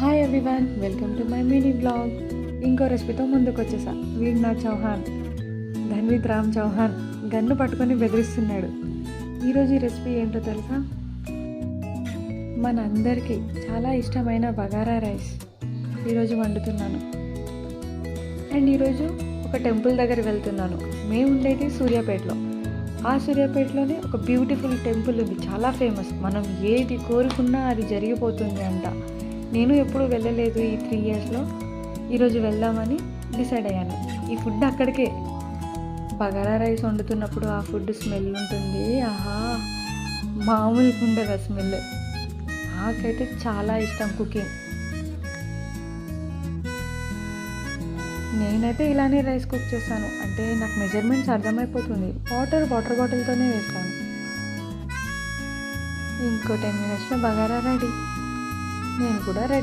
Hi everyone welcome to my mini blog ఇంకో రెసిపీతో ముందుకు వచ్చేసా వీర్నాథ్ చౌహాన్. ధన్విత్ రామ్ చౌహాన్. గన్ను పట్టుకొని బెదిరిస్తున్నాడు. ఈరోజు ఈ రెసిపీ ఏంటో తెలుసా? మనందరికీ చాలా ఇష్టమైన బగారా రైస్. ఈరోజు వండుతున్నాను. అండ్ ఈరోజు ఒక టెంపుల్ దగ్గర వెళ్తున్నాను. మేము ఉండేది సూర్యాపేటలో. ఆ సూర్యాపేటలోనే ఒక బ్యూటిఫుల్ టెంపుల్ ఉంది. చాలా ఫేమస్ మనం ఏది కోరుకున్నా అది జరిగిపోతుంది అంట. నేను ఎప్పుడు వెళ్ళలేదు ఈ త్రీ ఇయర్స్లో ఈరోజు వెళ్దామని డిసైడ్ అయ్యాను. ఈ ఫుడ్ అక్కడికే. బగారా రైస్ వండుతున్నప్పుడు ఆ ఫుడ్ స్మెల్ ఉంటుంది. ఆహా! మామూలుగా ఉండదు ఆ స్మెల్ నాకైతే చాలా ఇష్టం కుకింగ్ నేనైతే ఇలానే రైస్ కుక్ చేస్తాను. అంటే నాకు మెజర్మెంట్స్ అర్థమైపోతుంది. వాటర్ వాటర్ బాటిల్తోనే వేస్తాను. ఇంకో టెన్ మినిట్స్లో బగారా రెడీ. నేను కూడా రెడీ